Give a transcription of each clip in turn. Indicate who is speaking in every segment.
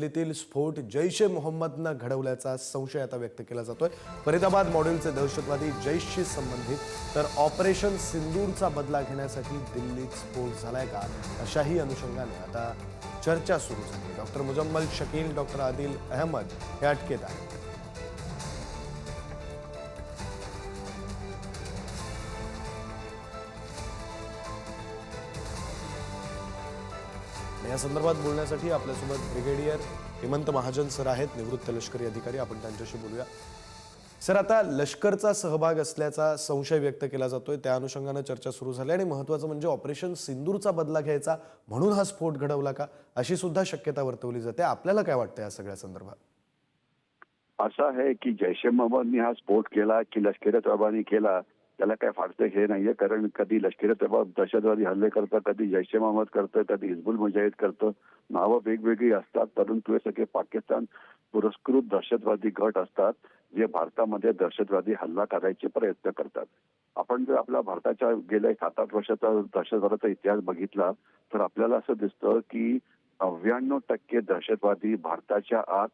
Speaker 1: दिल्लीतील स्फोट जैश ए मोहम्मदनं घडवल्याचा संशय आता व्यक्त केला जातोय. फरीदाबाद मॉडेलचे दहशतवादी जैशशी संबंधित तर ऑपरेशन सिंदूरचा बदला घेण्यासाठी दिल्लीत स्फोट झालाय का? अशाही अनुषंगाने आता चर्चा सुरू झाली. डॉक्टर मुजम्मल शकील डॉक्टर आदिल अहमद हे अटकेत आहेत या संदर्भात बोलण्यासाठी आपल्यासोबत ब्रिगेडियर हेमंत महाजन सर आहेत. निवृत्त लष्करी अधिकारी. आपण त्यांच्याशी बोलूया. सर आता लष्करचा सहभाग असल्याचा संशय व्यक्त केला जातोय. त्या अनुषंगानं चर्चा सुरू झाली आणि महत्वाचं म्हणजे ऑपरेशन सिंदूरचा बदला घ्यायचा म्हणून हा स्फोट घडवला का? अशी सुद्धा शक्यता वर्तवली जाते. आपल्याला काय वाटतं या सगळ्या संदर्भात?
Speaker 2: असं आहे की जैश ए मोहम्मदने हा स्फोट केला की लष्करी तबाने केला. त्याला काय फारसं हे नाहीये. कारण कधी लष्करी तोयबा दहशतवादी हल्ले करतं कधी जैश ए मोहम्मद करतं कधी हिजबुल मुजाहिद करतं नावं वेगवेगळी असतात परंतु हे सगळे पाकिस्तान पुरस्कृत दहशतवादी गट असतात जे भारतामध्ये दहशतवादी हल्ला करायचे प्रयत्न करतात. आपण जर आपल्या भारताच्या गेल्या सात आठ वर्षाचा दहशतवादाचा इतिहास बघितला तर आपल्याला असं दिसतं की नव्याण्णव टक्के दहशतवादी भारताच्या आत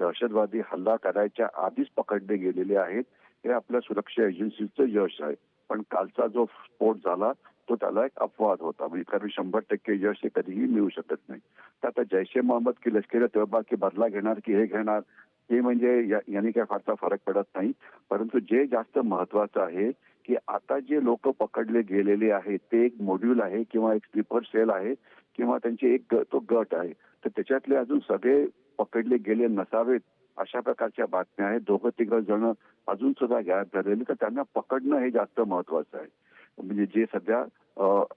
Speaker 2: दहशतवादी हल्ला करायच्या आधीच पकडले गेलेले आहेत. हे आपल्या सुरक्षा एजन्सीचं यश आहे. पण कालचा जो स्फोट झाला तो त्याला एक अपवाद होता. म्हणजे कारण शंभर टक्के यश हे कधीही मिळू शकत नाही. तर आता जैश ए मोहम्मद की लष्करी तेव्हा की बदला घेणार की हे घेणार हे म्हणजे यांनी काय फारसा फरक पडत नाही. परंतु जे जास्त महत्वाचं आहे की आता जे लोक पकडले गेलेले आहेत ते एक मॉड्यूल आहे किंवा एक स्लीपर सेल आहे किंवा त्यांचे एक तो गट आहे. तर त्याच्यातले अजून सगळे पकडले गेले नसावेत. अशा प्रकारच्या बातम्या आहेत. दोघं तिघं जण अजून सुद्धा गॅप झालेली तर त्यांना पकडणं हे जास्त महत्वाचं आहे. म्हणजे जे सध्या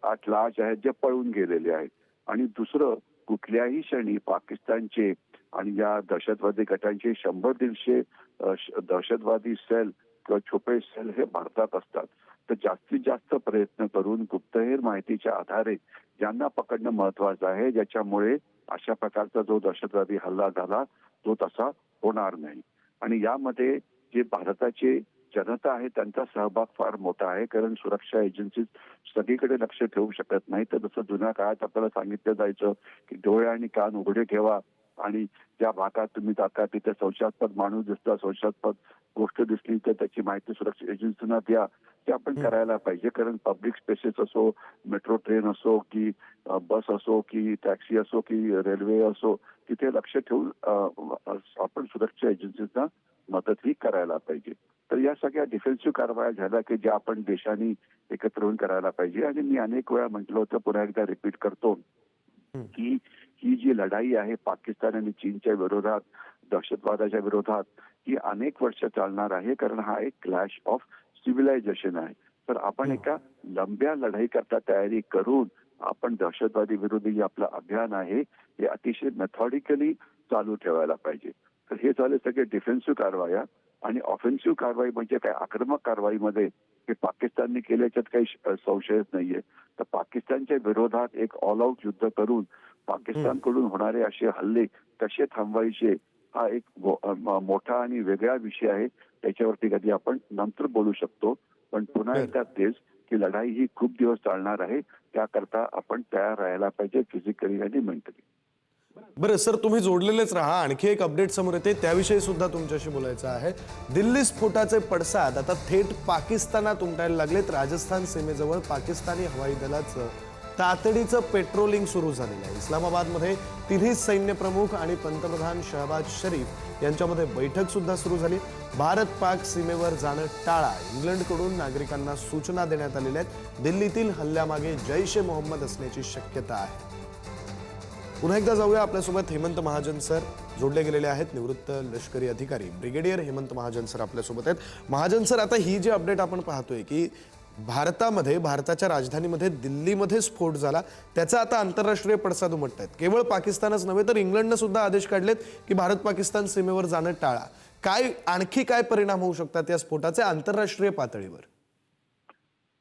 Speaker 2: आठ लाच आहेत जे पळून गेलेले आहेत. आणि दुसरं कुठल्याही क्षणी पाकिस्तानचे आणि या दहशतवादी गटांचे शंभर दीडशे दहशतवादी सेल किंवा छोपे सेल हे भारतात असतात. तर जास्तीत जास्त प्रयत्न करून गुप्तहेर माहितीच्या आधारे ज्यांना पकडणं महत्वाचं आहे ज्याच्यामुळे अशा प्रकारचा जो दहशतवादी हल्ला झाला तो तसा होणार नाही. आणि यामध्ये जे भारताचे जनता आहे त्यांचा सहभाग फार मोठा आहे कारण सुरक्षा एजन्सी सगळीकडे लक्ष ठेवू शकत नाही तर जसं जुन्या काळात आपल्याला सांगितलं जायचं की डोळे आणि कान उघडे ठेवा आणि ज्या भागात तुम्ही जाता तिथे संशयास्पद माणूस दिसला संशयास्पद गोष्ट दिसली तर त्याची माहिती सुरक्षा एजन्सीना द्या. ते आपण करायला पाहिजे. कारण पब्लिक स्पेसेस असो मेट्रो ट्रेन असो की बस असो की टॅक्सी असो की रेल्वे असो तिथे लक्ष ठेवून आपण सुरक्षा एजन्सीजना मदतही करायला पाहिजे. तर या सगळ्या डिफेन्सिव्ह कारवाया झाल्या की ज्या आपण देशांनी एकत्र होऊन करायला पाहिजे. आणि मी अनेक वेळा म्हटलं होतं पुन्हा एकदा रिपीट करतो की ही जी लढाई आहे पाकिस्तान आणि चीनच्या विरोधात दहशतवादाच्या विरोधात ही अनेक वर्ष चालणार आहे कारण हा एक क्लॅश ऑफ सिव्हिलायझेशन आहे. तर आपण एका लंब्या लढाई करता तयारी करून आपण दहशतवादी विरोधी जे आपलं अभियान आहे हे अतिशय मेथॉडिकली चालू ठेवायला पाहिजे. तर हे झाले सगळे डिफेन्सिव्ह कारवाया. आणि ऑफेन्सिव्ह कारवाई म्हणजे काय? आक्रमक कारवाईमध्ये हे पाकिस्तानने केल्याच्यात काही संशयच नाहीये. तर पाकिस्तानच्या विरोधात एक ऑल आउट युद्ध करून पाकिस्तानकडून होणारे असे हल्ले कसे थांबवायचे हा एक मोठा आणि वेगळा विषय आहे. त्याच्यावरती कधी आपण नंतर बोलू शकतो. पण पुन्हा. एकदा तेच की लढाई ही खूप दिवस चालणार आहे. त्याकरता आपण तयार राहायला पाहिजे फिजिकली आणि मेंटली
Speaker 1: बरं सर तुम्ही जोडलेलेच राहा. आणखी एक अपडेट समोर येते. त्याविषयी सुद्धा तुमच्याशी बोलायचं आहे. दिल्ली स्फोटाचे पडसाद. आता थेट पाकिस्तानात उमटायला लागलेत. राजस्थान सीमेजवळ पाकिस्तानी हवाई दलाचं तातडीचं पेट्रोलिंग सुरू झालेलं आहे. इस्लामाबादमध्ये तिन्ही सैन्य प्रमुख आणि पंतप्रधान शहबाज शरीफ यांच्यामध्ये बैठक सुद्धा सुरू झाली. भारत पाक सीमेवर जाणं टाळा. इंग्लंडकडून नागरिकांना सूचना देण्यात आलेल्या आहेत. दिल्लीतील हल्ल्यामागे जैश ए मोहम्मद असण्याची शक्यता आहे. पुन्हा एकदा जाऊया आपल्यासोबत हेमंत महाजन सर. जोडले गेलेले आहेत निवृत्त लष्करी अधिकारी. ब्रिगेडियर हेमंत महाजन सर आपल्यासोबत आहेत. महाजन सर आता ही जी अपडेट आपण पाहतोय की भारतामध्ये भारताच्या राजधानीमध्ये दिल्लीमध्ये स्फोट झाला. त्याचा आता आंतरराष्ट्रीय पडसाद उमटत आहेत केवळ पाकिस्तानच नव्हे तर इंग्लंडनं सुद्धा आदेश काढलेत की भारत पाकिस्तान सीमेवर जाणं टाळा. काय आणखी काय परिणाम होऊ शकतात या स्फोटाचे आंतरराष्ट्रीय पातळीवर?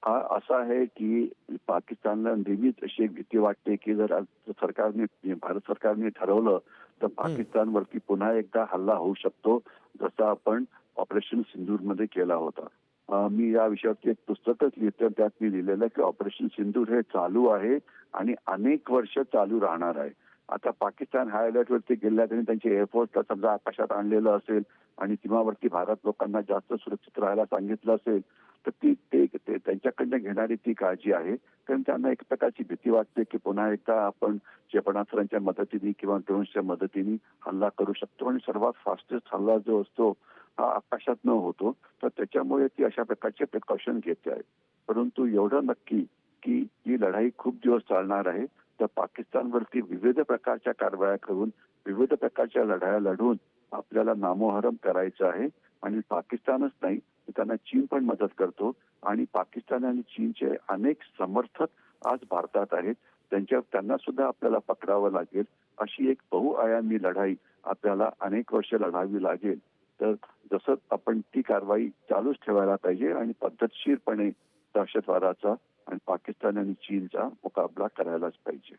Speaker 2: हा असा आहे की पाकिस्तानला नेहमीच अशी एक भीती वाटते की जर सरकारने भारत सरकारने ठरवलं तर पाकिस्तानवरती पुन्हा एकदा हल्ला होऊ शकतो जसा आपण ऑपरेशन सिंदूरमध्ये केला होता. मी या विषयावरती एक पुस्तकच लिहितो त्यात मी लिहिलेलं की ऑपरेशन सिंदूर हे चालू आहे आणि अनेक वर्ष चालू राहणार आहे. आता पाकिस्तान हाय अलर्टवरती गेल्या त्यांनी त्यांचे एअरफोर्सला समजा आकाशात आणलेलं असेल आणि सीमावर्ती भारत लोकांना जास्त सुरक्षित राहायला सांगितलं असेल तर ती ते ते त्यांच्याकडनं घेणारी ती काळजी आहे. कारण त्यांना एक प्रकारची भीती वाटते की पुन्हा एकदा आपण क्षेपणास्त्रांच्या मदतीने किंवा ड्रोन्सच्या मदतीने हल्ला करू शकतो आणि सर्वात फास्टेस्ट हल्ला जो असतो हा आकाशात न होतो. तर त्याच्यामुळे ती अशा प्रकारचे प्रिकॉशन घेते आहे. परंतु एवढं नक्की की ही लढाई खूप दिवस चालणार आहे. तर पाकिस्तानवरती विविध प्रकारच्या कारवाया करून विविध प्रकारच्या लढाया लढून आपल्याला नामोहरम करायचं आहे. आणि पाकिस्तानच नाही तर त्यांना चीन पण मदत करतो. आणि पाकिस्तान आणि चीनचे अनेक समर्थक आज भारतात आहेत. त्यांच्या त्यांना सुद्धा आपल्याला पकडावं लागेल. अशी एक बहुआयामी लढाई आपल्याला अनेक वर्ष लढावी लागेल. तर जसं आपण ती कारवाई चालूच ठेवायला पाहिजे आणि पद्धतशीरपणे दहशतवादाचा आणि पाकिस्तान आणि चीनचा मुकाबला करायलाच पाहिजे.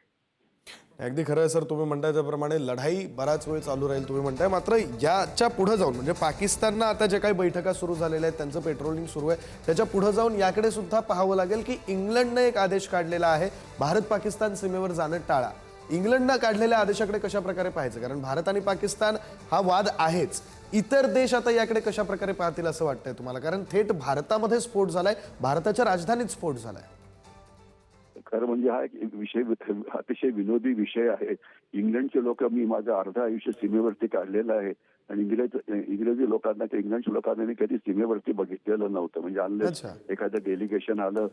Speaker 1: अगदी खरं आहे सर. तुम्ही म्हणताय त्याप्रमाणे लढाई बराच वेळ चालू राहील तुम्ही म्हणताय. मात्र याच्यापुढे जाऊन म्हणजे पाकिस्ताननं आता जे काही बैठका सुरू झालेल्या आहेत त्यांचं पेट्रोलिंग सुरू आहे त्याच्या पुढे जाऊन याकडे सुद्धा पाहावं लागेल की इंग्लंडनं एक आदेश काढलेला आहे भारत पाकिस्तान सीमेवर जाणं टाळा. इंग्लंडनं काढलेल्या आदेशाकडे कशा प्रकारे पाहायचं? कारण भारत आणि पाकिस्तान हा वाद आहेच. इतर देश आता याकडे कशा प्रकारे पाहतील असं वाटतंय तुम्हाला? कारण थेट भारतामध्ये स्फोट झालाय भारताच्या राजधानीत स्फोट झालाय.
Speaker 2: खरं म्हणजे हा एक विषय अतिशय विनोदी विषय आहे. इंग्लंडचे लोक मी माझं अर्ध आयुष्य सीमेवरती काढलेलं आहे. आणि इंग्रज इंग्रजी लोकांना किंवा इंग्लंडच्या लोकांना मी कधी सीमेवरती बघितलेलं नव्हतं. म्हणजे. अनलेस एखादं डेलिगेशन आलं